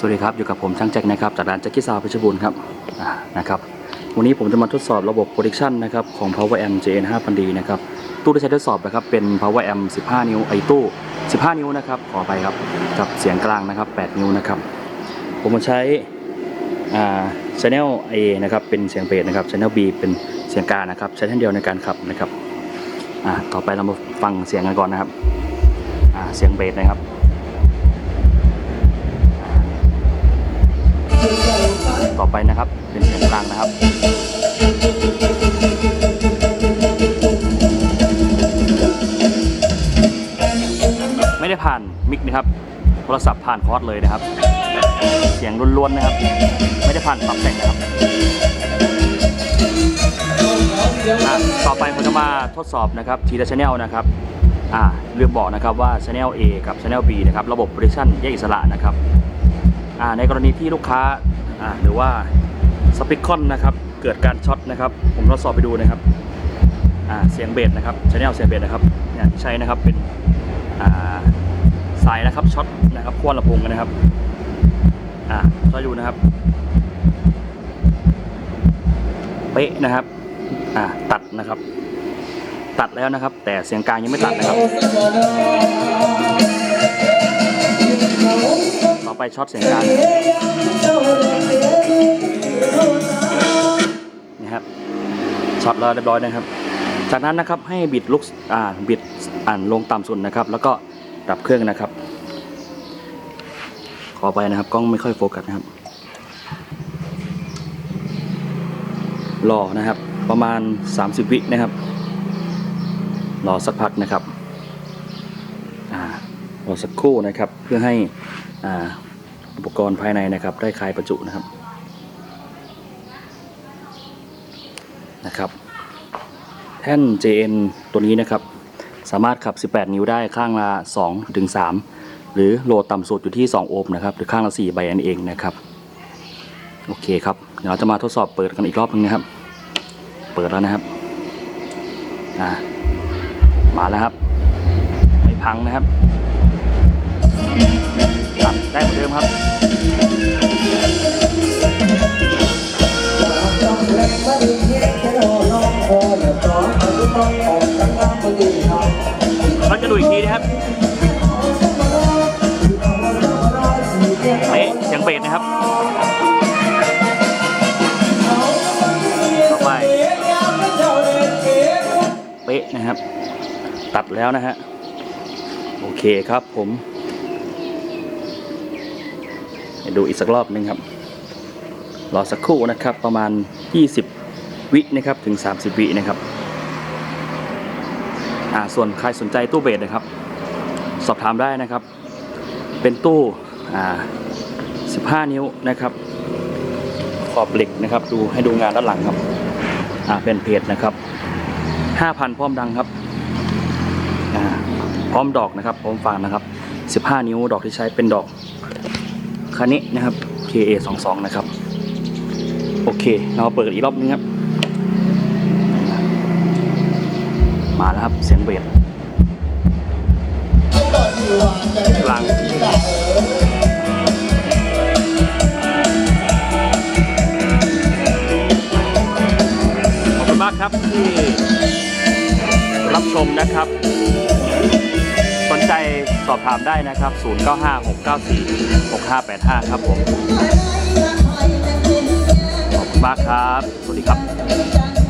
สวัสดีครับ อยู่กับผมช่างแจ็คนะครับจากร้านแจ็คกี้ซาวเพชรบูรณ์ครับนะครับวันนี้ผมจะมาทดสอบระบบ Protection นะครับของ Power Amp JN 5000D นะครับตู้ที่ใช้ทดสอบนะครับเป็น Power Amp 15 นิ้วไอตู้ 15 นิ้วนะครับขอไปครับกับเสียงกลางนะครับ 8 นิ้วนะครับผมมาใช้อ่า Channel A นะครับเป็นเสียงเบสนะครับ Channel B เป็นเสียงกลางนะครับใช้ท่านเดียวในการขับนะครับอ่าต่อไปเรามาฟังเสียงกันก่อนนะครับอ่าเสียงเบสนะครับ ไปนะครับ เป็นเสียงกลางนะครับไม่ได้ผ่านมิกนะครับโทรศัพท์ผ่านคอร์สเลยนะครับ เสียงล้วนๆนะครับ ไม่ได้ผ่านปรับแต่งนะครับต่อไปผมจะมาทดสอบนะครับทีละชแนลนะครับอ่าเลือกบอกนะครับว่า Channel A กับ Channel B นะครับ ระบบ Prediction แยกอิสระนะครับอ่าในกรณีที่ลูกค้า อ่าหรือว่าสปิคคอนนะครับ เกิดการช็อตนะครับ ผมทดสอบไปดูนะครับอ่าเสียงเบสนะครับชแนลเสียงเบสนะครับเนี่ยที่ใช้นะครับเป็นอ่าสายนะครับช็อตนะครับขั้วลำโพงกันนะครับอ่าทดดูนะครับเป๊ะนะครับอ่าตัดนะครับ ตัดแล้วนะครับ แต่เสียงกลางยังไม่ตัดนะครับ ไปช็อตเสียงกลางนะครับช็อตแล้วเรียบร้อยนะครับ จากนั้นนะครับให้บิดลุกอ่าบิดอ่านลงต่ำสุดนะครับ แล้วก็ดับเครื่องนะครับ ขอไปนะครับกล้องไม่ค่อยโฟกัสนะครับรอนะครับประมาณ 30 วินะครับรอสักพักนะครับอ่ารอสักครู่นะครับเพื่อให้อ่า อุปกรณ์ภายในนะครับ ได้คลายประจุนะครับนะครับ แท่น JN ตัวนี้นะครับ สามารถขับ 18 นิ้วได้ข้างละ2ถึง3หรือโหลดต่ำสุดอยู่ที่ 2 โอห์มนะครับ หรือข้างละ 4 ใบนั่นเองนะครับ โอเคครับ เดี๋ยวเราจะมาทดสอบเปิดกันอีกรอบนึงนะครับ เปิดแล้วนะครับอ่ามาแล้วครับ ไม่พังนะครับตัดได้เหมือนเดิมครับ เราจะดูอีกทีนะครับเป๊ะเสียงเบสนะครับต่อไปเป๊ะนะครับ ตัดแล้วนะฮะ โอเคครับผมให้ดูอีกสักรอบหนึงครับ รอสักครู่นะครับประมาณ 20 วินะครับถึง 30 วินะครับอ่าส่วนใครสนใจตู้เบสนะครับ สอบถามได้นะครับ เป็นตู้อ่า15 นิ้วนะครับ ขอบเหล็กนะครับ ดูให้ดูงานด้านหลังครับอ่าเป็นเพจนะครับ 5,000 พร้อมดังครับอ่าพร้อมดอกนะครับพร้อมฟังนะครับ 15 นิ้วดอกที่ใช้เป็นดอกคันนี้นะครับ KA 22 นะครับ โอเค เราเปิดอีกรอบนึงครับ มาแล้วครับ เสียงเบสกลางขอบคุณมากครับที่รับชมนะครับ สนใจสอบถามได้นะครับ 0956946585 ครับผม บคุณมากครับ สวัสดีครับ